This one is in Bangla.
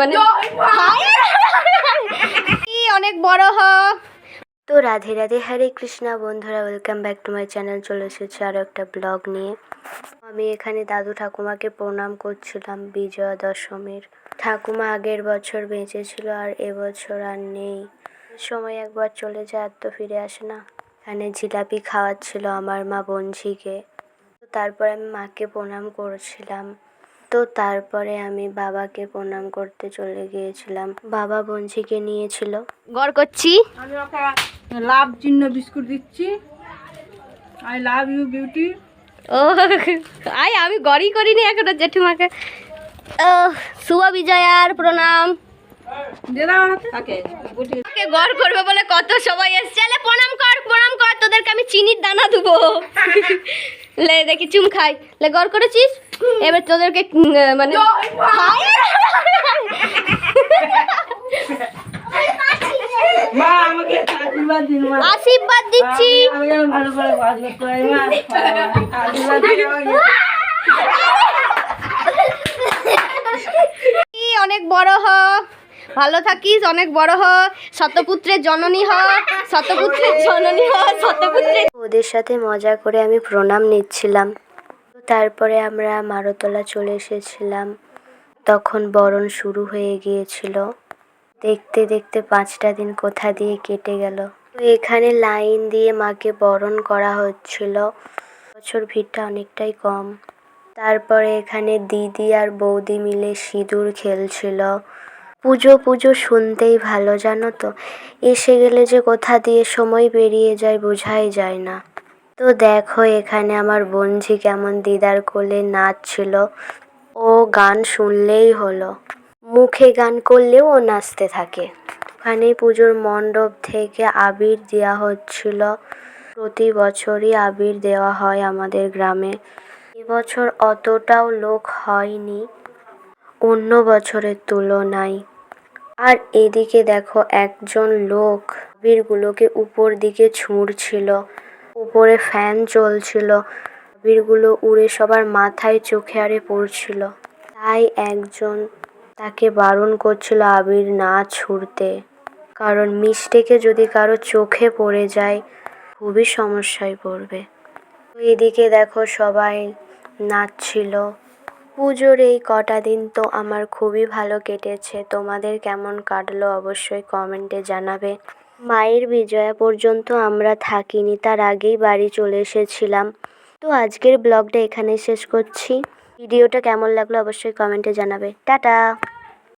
মানে অনেক বড় হ। তো রাধে রাধে হরে কৃষ্ণা বন্ধুরা welcome back to my channel চলে এসেছি আরও একটা ব্লগ নিয়ে। আমি এখানে দাদু ঠাকুমাকে প্রণাম করছিলাম বিজয়া দশমীর। ঠাকুমা আগের বছর বেঁচে ছিল আর এবছর আর নেই। সময় একবার চলে যায় আর তো ফিরে আসে না। এখানে জিলাপি খাওয়াচ্ছিল আমার মা বঞ্ঝিকে তো তারপরে আমি মাকে প্রণাম করছিলাম। তো তারপরে আমি বাবাকে প্রণাম করতে চলে গিয়েছিলাম। বাবা বঞ্ঝিকে নিয়েছিল। গড় করছি। আমি ওকে লাভ চিহ্ন বিস্কুট দিচ্ছি। আই লাভ ইউ বিউটি ও আই আমি গড়ই করিনি এখনও জেঠুমাকে। ও শুভ বিজয়ার প্রণাম। গড় করবে বলে কত সবাই এসছে? প্রণাম কর প্রণাম কর তোদেরকে আমি চিনির দানা দেবো। লে দেখি চুম খাই। লে গড় করেছিস? এবার তোদেরকে মানে আশীর্বাদ দিন মা। আশীর্বাদ দিচ্ছি। অনেক বড় হ। ভালো থাকিস, অনেক বড় হ শতপুত্রের জননী হ শতপুত্রের জননী হ শতপুত্রের ওদের সাথে মজা করে আমি প্রণাম নিচ্ছিলাম। তারপরে আমরা মারতলা চলে এসেছিলাম। তখন বরণ শুরু হয়ে গিয়েছিল। দেখতে দেখতে পাঁচটা দিন কোথা দিয়ে কেটে গেল। এখানে লাইন দিয়ে মাকে বরণ করা হচ্ছিল। বছর ভিড়টা অনেকটাই কম। তারপরে এখানে দিদি আর বৌদি মিলে সিঁদুর খেলছিল। পুজো পুজো শুনতেই ভালো, জানো তো? এসে গেলে যে কোথা দিয়ে সময় বেরিয়ে যায় বোঝাই যায় না। তো দেখো এখানে আমার বঞ্ঝি কেমন দিদার কোলে নাচছিল। ও গান শুনলেই হলো। মুখে গান করলেও ও নাচতে থাকে। ওখানে পুজোর মণ্ডপ থেকে আবির দেওয়া হচ্ছিল। প্রতি বছরই আবির দেওয়া হয় আমাদের গ্রামে। এবছর অতটাও লোক হয়নি। অন্য বছরের তুলনায়। আর এদিকে দেখো একজন লোক। আবিরগুলোকে উপর দিকে ছুঁড়ছিল। উপরে ফ্যান চলছিল। আবিরগুলো উড়ে সবার মাথায় চোখে আরে পড়ছিল। তাই একজন তাকে বারণ করছিল আবির না ছুঁড়তে। কারণ মিস্টেকে যদি কারও চোখে পড়ে যায়, খুবই সমস্যায় পড়বে। এদিকে দেখো সবাই নাচছিল। পুজোর এই কটা দিন তো আমার খুবই ভালো কেটেছে। তোমাদের কেমন কাটলো অবশ্যই কমেন্টে জানাবে। মায়ের বিজয়া পর্যন্ত আমরা থাকিনি, তার আগেই বাড়ি চলে এসেছিলাম। তো আজকের ব্লগটা এখানে শেষ করছি। ভিডিওটা কেমন লাগল অবশ্যই কমেন্টে জানাবে। টাটা!